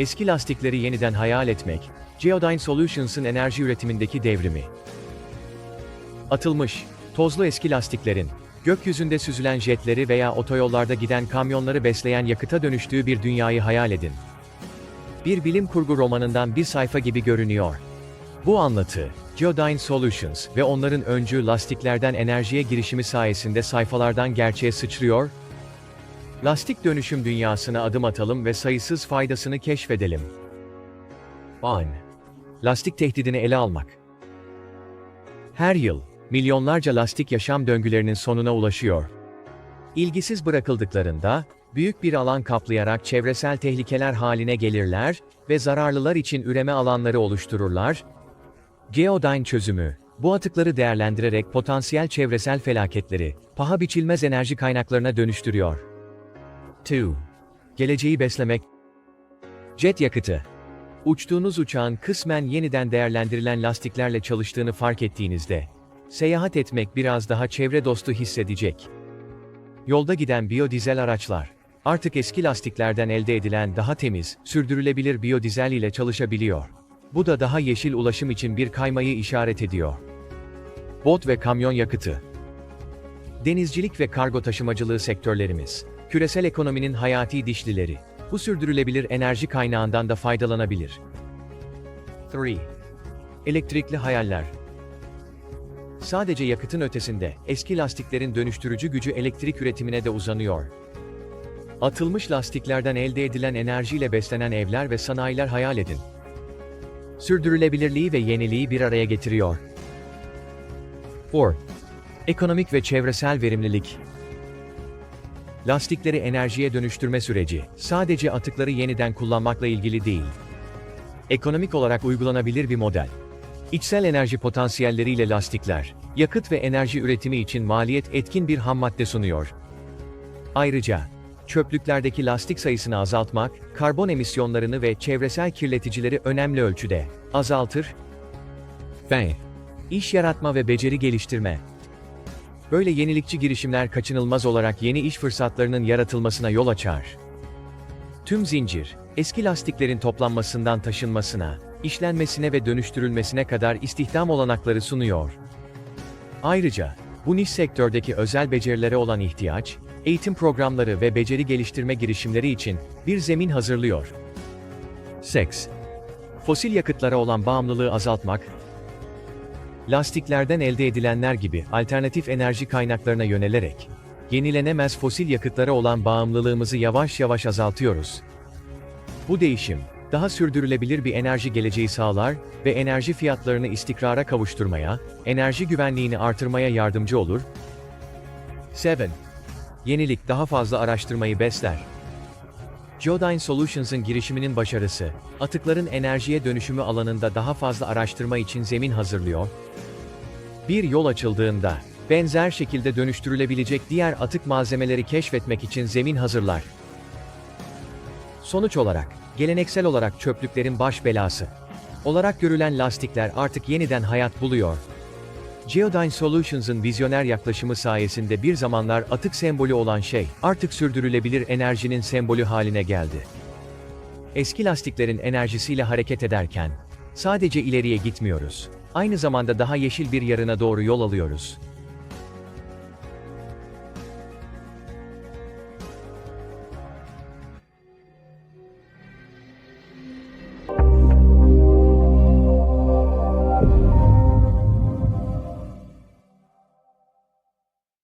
eski lastikleri yeniden hayal etmek, Geodyne Solutions'ın enerji üretimindeki devrimi. Atılmış, tozlu eski lastiklerin, gökyüzünde süzülen jetleri veya otoyollarda giden kamyonları besleyen yakıta dönüştüğü bir dünyayı hayal edin. Bir bilim kurgu romanından bir sayfa gibi görünüyor. Bu anlatı, Geodyne Solutions ve onların öncü lastiklerden enerjiye girişimi sayesinde sayfalardan gerçeğe sıçrıyor, Lastik dönüşüm dünyasına adım atalım ve sayısız faydasını keşfedelim. 10. Lastik tehdidini ele almak. Her yıl, milyonlarca lastik yaşam döngülerinin sonuna ulaşıyor. İlgisiz bırakıldıklarında, büyük bir alan kaplayarak çevresel tehlikeler haline gelirler ve zararlılar için üreme alanları oluştururlar. Geodyne çözümü, bu atıkları değerlendirerek potansiyel çevresel felaketleri, paha biçilmez enerji kaynaklarına dönüştürüyor. 2. Geleceği beslemek. Jet yakıtı. Uçtuğunuz uçağın kısmen yeniden değerlendirilen lastiklerle çalıştığını fark ettiğinizde, seyahat etmek biraz daha çevre dostu hissedecek. Yolda giden biyodizel araçlar, artık eski lastiklerden elde edilen daha temiz, sürdürülebilir biyodizel ile çalışabiliyor. Bu da daha yeşil ulaşım için bir kaymayı işaret ediyor. Bot ve kamyon yakıtı. Denizcilik ve kargo taşımacılığı sektörlerimiz, küresel ekonominin hayati dişlileri. Bu sürdürülebilir enerji kaynağından da faydalanabilir. 3. Elektrikli hayaller. Sadece yakıtın ötesinde, eski lastiklerin dönüştürücü gücü elektrik üretimine de uzanıyor. Atılmış lastiklerden elde edilen enerjiyle beslenen evler ve sanayiler hayal edin. Sürdürülebilirliği ve yeniliği bir araya getiriyor. 4. Ekonomik ve çevresel verimlilik. Lastikleri enerjiye dönüştürme süreci, sadece atıkları yeniden kullanmakla ilgili değil. Ekonomik olarak uygulanabilir bir model. İçsel enerji potansiyelleriyle lastikler, yakıt ve enerji üretimi için maliyet etkin bir hammadde sunuyor. Ayrıca, çöplüklerdeki lastik sayısını azaltmak, karbon emisyonlarını ve çevresel kirleticileri önemli ölçüde azaltır. F. İş yaratma ve beceri geliştirme. Böyle yenilikçi girişimler kaçınılmaz olarak yeni iş fırsatlarının yaratılmasına yol açar. Tüm zincir, eski lastiklerin toplanmasından taşınmasına, işlenmesine ve dönüştürülmesine kadar istihdam olanakları sunuyor. Ayrıca, bu niş sektördeki özel becerilere olan ihtiyaç, eğitim programları ve beceri geliştirme girişimleri için bir zemin hazırlıyor. Seks. Fosil yakıtlara olan bağımlılığı azaltmak, lastiklerden elde edilenler gibi alternatif enerji kaynaklarına yönelerek, yenilenemez fosil yakıtlara olan bağımlılığımızı yavaş yavaş azaltıyoruz. Bu değişim, daha sürdürülebilir bir enerji geleceği sağlar ve enerji fiyatlarını istikrara kavuşturmaya, enerji güvenliğini artırmaya yardımcı olur. 7. Yenilik daha fazla araştırmayı besler. Geodyne Solutions'ın girişiminin başarısı, atıkların enerjiye dönüşümü alanında daha fazla araştırma için zemin hazırlıyor. Bir yol açıldığında, benzer şekilde dönüştürülebilecek diğer atık malzemeleri keşfetmek için zemin hazırlar. Sonuç olarak, geleneksel olarak çöplüklerin baş belası olarak görülen lastikler artık yeniden hayat buluyor. Geodyne Solutions'ın vizyoner yaklaşımı sayesinde bir zamanlar atık sembolü olan şey, artık sürdürülebilir enerjinin sembolü haline geldi. Eski lastiklerin enerjisiyle hareket ederken, sadece ileriye gitmiyoruz. Aynı zamanda daha yeşil bir yarına doğru yol alıyoruz.